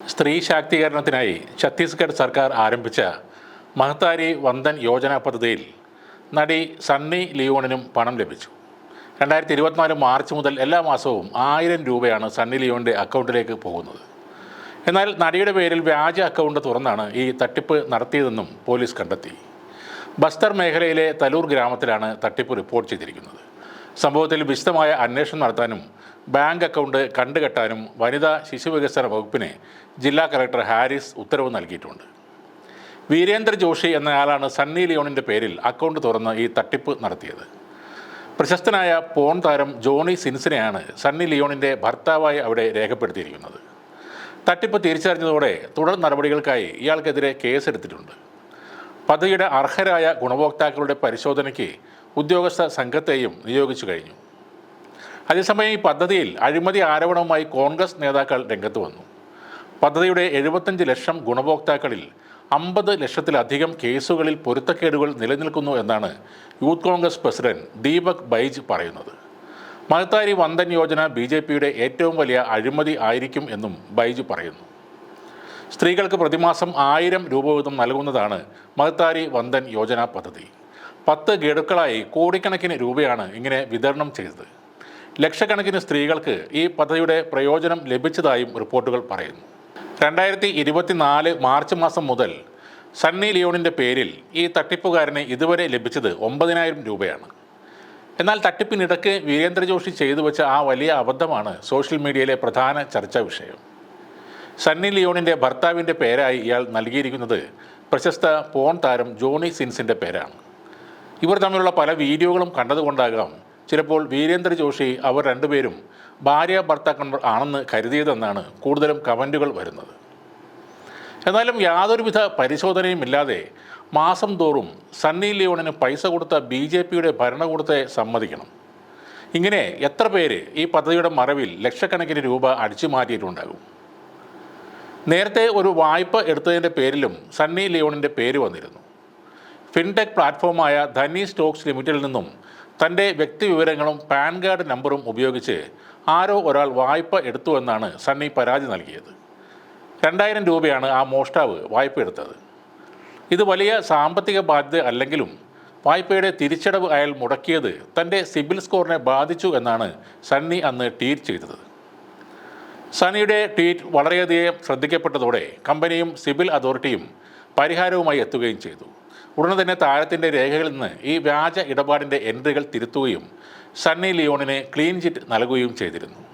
സ്ത്രീ ശാക്തീകരണത്തിനായി ഛത്തീസ്ഗഡ് സർക്കാർ ആരംഭിച്ച മഹത്താരി വന്ദൻ യോജന പദ്ധതിയിൽ നടി സണ്ണി ലിയോണിനും പണം ലഭിച്ചു. രണ്ടായിരത്തി ഇരുപത്തിനാല് മാർച്ച് മുതൽ എല്ലാ മാസവും ആയിരം രൂപയാണ് സണ്ണി ലിയോണിന്റെ അക്കൗണ്ടിലേക്ക് പോകുന്നത്. എന്നാൽ നടിയുടെ പേരിൽ വ്യാജ അക്കൗണ്ട് തുറന്നാണ് ഈ തട്ടിപ്പ് നടത്തിയതെന്നും പോലീസ് കണ്ടെത്തി. ബസ്തർ മേഖലയിലെ തലൂർ ഗ്രാമത്തിലാണ് തട്ടിപ്പ് റിപ്പോർട്ട് ചെയ്തിരിക്കുന്നത്. സംഭവത്തിൽ വിശദമായ അന്വേഷണം നടത്താനും ബാങ്ക് അക്കൗണ്ട് കണ്ടുകെട്ടാനും വനിതാ ശിശുവികസന വകുപ്പിന് ജില്ലാ കളക്ടർ ഹാരിസ് ഉത്തരവ് നൽകിയിട്ടുണ്ട്. വീരേന്ദ്ര ജോഷി എന്നയാളാണ് സണ്ണി ലിയോണിന്റെ പേരിൽ അക്കൗണ്ട് തുറന്ന് ഈ തട്ടിപ്പ് നടത്തിയത്. പ്രശസ്തനായ പോൺ താരം ജോണി സിൻസിനെയാണ് സണ്ണി ലിയോണിന്റെ ഭർത്താവായി അവിടെ രേഖപ്പെടുത്തിയിരിക്കുന്നത്. തട്ടിപ്പ് തിരിച്ചറിഞ്ഞതോടെ തുടർ നടപടികൾക്കായി ഇയാൾക്കെതിരെ കേസെടുത്തിട്ടുണ്ട്. പദ്ധതിയുടെ അർഹരായ ഗുണഭോക്താക്കളുടെ പരിശോധനയ്ക്ക് ഉദ്യോഗസ്ഥ സംഘത്തെയും നിയോഗിച്ചു കഴിഞ്ഞു. അതേസമയം ഈ പദ്ധതിയിൽ അഴിമതി ആരോപണവുമായി കോൺഗ്രസ് നേതാക്കൾ രംഗത്ത് വന്നു. പദ്ധതിയുടെ എഴുപത്തഞ്ച് ലക്ഷം ഗുണഭോക്താക്കളിൽ അമ്പത് ലക്ഷത്തിലധികം കേസുകളിൽ പൊരുത്തക്കേടുകൾ നിലനിൽക്കുന്നു എന്നാണ് youth Congress president Deepak Baij പറയുന്നത്. മഹത്താരി വന്ദൻ യോജന ബി ജെ പിയുടെ ഏറ്റവും വലിയ അഴിമതി ആയിരിക്കും എന്നും ബൈജ് പറയുന്നു. സ്ത്രീകൾക്ക് പ്രതിമാസം ആയിരം രൂപ വീതം നൽകുന്നതാണ് മഹത്താരി വന്ദൻ യോജന പദ്ധതി. പത്ത് ഗഡുക്കളായി കോടിക്കണക്കിന് രൂപയാണ് ഇങ്ങനെ വിതരണം ചെയ്തത്. ലക്ഷക്കണക്കിന് സ്ത്രീകൾക്ക് ഈ പദ്ധതിയുടെ പ്രയോജനം ലഭിച്ചതായും റിപ്പോർട്ടുകൾ പറയുന്നു. രണ്ടായിരത്തി ഇരുപത്തിനാല് മാർച്ച് മാസം മുതൽ സണ്ണി ലിയോണിന്റെ പേരിൽ ഈ തട്ടിപ്പുകാരന് ഇതുവരെ ലഭിച്ചത് ഒമ്പതിനായിരം രൂപയാണ്. എന്നാൽ തട്ടിപ്പിനിടയ്ക്ക് വീരേന്ദ്ര ജോഷി ചെയ്തു വെച്ച ആ വലിയ അബദ്ധമാണ് സോഷ്യൽ മീഡിയയിലെ പ്രധാന ചർച്ചാ വിഷയം. സണ്ണി ലിയോണിന്റെ ഭർത്താവിന്റെ പേരായി ഇയാൾ നൽകിയിരിക്കുന്നത് പ്രശസ്ത പോൺ താരം ജോണി സിൻസിന്റെ പേരാണ്. ഇവർ തമ്മിലുള്ള പല വീഡിയോകളും കണ്ടതുകൊണ്ടാകാം ചിലപ്പോൾ വീരേന്ദ്ര ജോഷി അവർ രണ്ടുപേരും ഭാര്യ ഭർത്താക്കന്മാർ ആണെന്ന് കരുതിയതെന്നാണ് കൂടുതലും കമന്റുകൾ വരുന്നത്. എന്നാലും യാതൊരുവിധ പരിശോധനയും ഇല്ലാതെ മാസം തോറും സണ്ണി ലിയോണിന് പൈസ കൊടുത്ത ബി ജെ പിയുടെ ഭരണകൂടത്തെ സമ്മതിക്കണം. ഇങ്ങനെ എത്ര പേര് ഈ പദ്ധതിയുടെ മറവിൽ ലക്ഷക്കണക്കിന് രൂപ അടിച്ചു മാറ്റിയിട്ടുണ്ടാകും? നേരത്തെ ഒരു വായ്പ എടുത്തതിന്റെ പേരിലും സണ്ണി ലിയോണിന്റെ പേര് വന്നിരുന്നു. ഫിൻടെക് പ്ലാറ്റ്ഫോമായ ധനി സ്റ്റോക്സ് ലിമിറ്റഡിൽ നിന്നും തന്റെ വ്യക്തിവിവരങ്ങളും പാൻ കാർഡ് നമ്പറും ഉപയോഗിച്ച് ആരോ ഒരാൾ വായ്പ എടുത്തുവെന്നാണ് സണ്ണി പരാതി നൽകിയത്. രണ്ടായിരം രൂപയാണ് ആ മോഷ്ടാവ് വായ്പ എടുത്തത്. ഇത് വലിയ സാമ്പത്തിക ബാധ്യത അല്ലെങ്കിലും വായ്പയുടെ തിരിച്ചടവ് അയാൾ മുടക്കിയത് തന്റെ സിബിൽ സ്കോറിനെ ബാധിച്ചു എന്നാണ് സണ്ണി അന്ന് ട്വീറ്റ് ചെയ്തത്. സണ്ണിയുടെ ട്വീറ്റ് വളരെയധികം ശ്രദ്ധിക്കപ്പെട്ടതോടെ കമ്പനിയും സിബിൽ അതോറിറ്റിയും പരിഹാരവുമായി എത്തുകയും ചെയ്തു. ഉടനെ തന്നെ താരത്തിന്റെ രേഖകളിൽ നിന്ന് ഈ വ്യാജ ഇടപാടിന്റെ എൻട്രികൾ തിരുത്തുകയും സണ്ണി ലിയോണിന് ക്ലീൻ ചിറ്റ് നൽകുകയും ചെയ്തിരുന്നു.